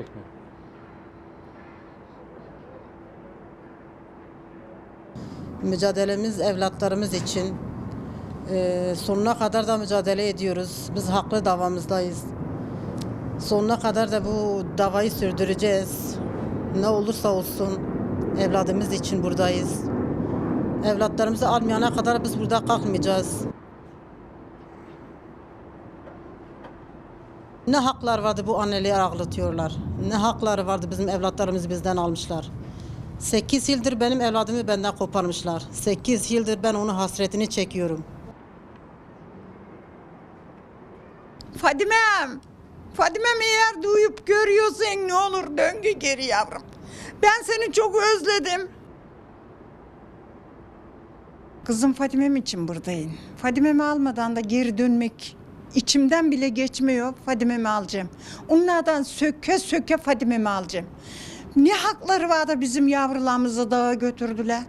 mi? Mücadelemiz evlatlarımız için. Ee, sonuna kadar da mücadele ediyoruz. Biz haklı davamızdayız. Sonuna kadar da bu davayı sürdüreceğiz. Ne olursa olsun evladımız için buradayız. Evlatlarımızı almayana kadar biz burada kalkmayacağız. Ne haklar vardı bu anneleri ağlatıyorlar. Ne hakları vardı bizim evlatlarımızı bizden almışlar. 8 yıldır benim evladımı benden koparmışlar. 8 yıldır ben onun hasretini çekiyorum. Fadime'm. Fadime'm eğer duyup görüyorsan ne olur döngü geri yavrum. Ben seni çok özledim. Kızım Fadime'm için buradayım. Fadime'mi almadan da geri dönmek içimden bile geçmiyor. Fadime'mi alacağım. Onlardan söke söke Fadime'mi alacağım. Ne hakları var da bizim yavrularımızı dağa götürdüler?